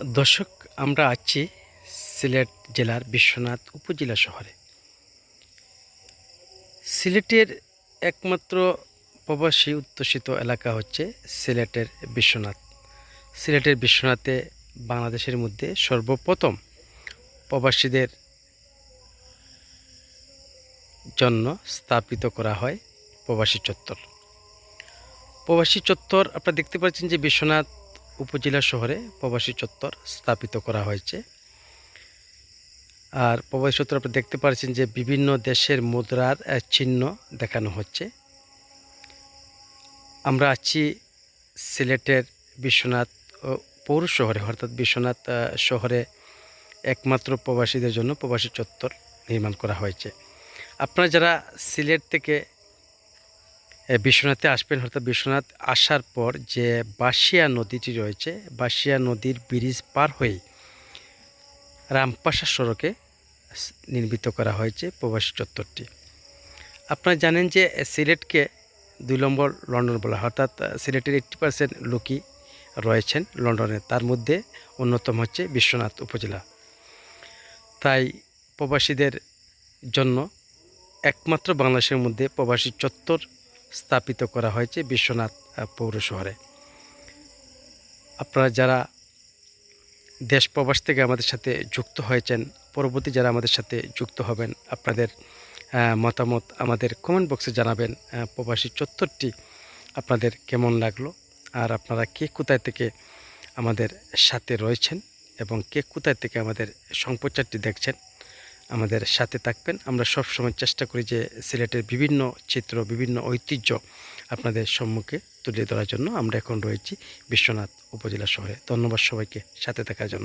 দর্শক, আমরা আছি সিলেট জেলার বিশ্বনাথ উপজেলা শহরে। সিলেটের একমাত্র প্রবাসী উত্তোষিত এলাকা হচ্ছে সিলেটের বিশ্বনাথ। সিলেটের বিশ্বনাথে বাংলাদেশের মধ্যে সর্বপ্রথম প্রবাসীদের জন্য স্থাপিত করা হয় প্রবাসী চত্বর। প্রবাসী চত্বর, আপনারা দেখতে পাচ্ছেন যে বিশ্বনাথ উপজেলা শহরে প্রবাসী চত্বর স্থাপিত করা হয়েছে। আর প্রবাসী চত্বর আপনি দেখতে পাচ্ছেন যে বিভিন্ন দেশের মুদ্রার চিহ্ন দেখানো হচ্ছে। আমরা আছি সিলেটের বিশ্বনাথ পৌর শহরে, অর্থাৎ বিশ্বনাথ শহরে একমাত্র প্রবাসীদের জন্য প্রবাসী চত্বর নির্মাণ করা হয়েছে। আপনারা যারা সিলেট থেকে বিশ্বনাথে আসবেন অর্থাৎ বিশ্বনাথ আসার পর যে বাসিয়া নদীটি রয়েছে বাসিয়া নদীর ব্রিজ পার হয়ে রামপাশা সড়কে নির্মিত করা হয়েছে প্রবাসী চত্বরটি। আপনারা জানেন যে সিলেটকে দুই নম্বর লন্ডন বলা অর্থাৎ সিলেটের এইট্টি পার্সেন্ট লোকই রয়েছেন লন্ডনে। তার মধ্যে অন্যতম হচ্ছে বিশ্বনাথ উপজেলা। তাই প্রবাসীদের জন্য একমাত্র বাংলাদেশের মধ্যে প্রবাসী চত্বর স্থাপিত করা হয়েছে বিশ্বনাথ পৌর শহরে আপনারা যারা দেশ প্রবাস থেকে আমাদের সাথে যুক্ত হয়েছেন, পরবর্তী যারা আমাদের সাথে যুক্ত হবেন, আপনাদের মতামত আমাদের কমেন্ট বক্সে জানাবেন প্রবাসী চত্বরটি আপনাদের কেমন লাগল, আর আপনারা কে কোথায় থেকে আমাদের সাথে রয়েছেন এবং কে কোথায় থেকে আমাদের সম্প্রচারটি দেখছেন আমাদের সাথে থাকবেন। আমরা সব সময় চেষ্টা করি যে সিলেটের বিভিন্ন চিত্র, বিভিন্ন ঐতিহ্য আপনাদের সম্মুখে তুলে ধরার জন্য। আমরা এখন রয়েছি বিশ্বনাথ উপজেলা শহরে। ধন্যবাদ সবাইকে সাথে থাকার জন্য।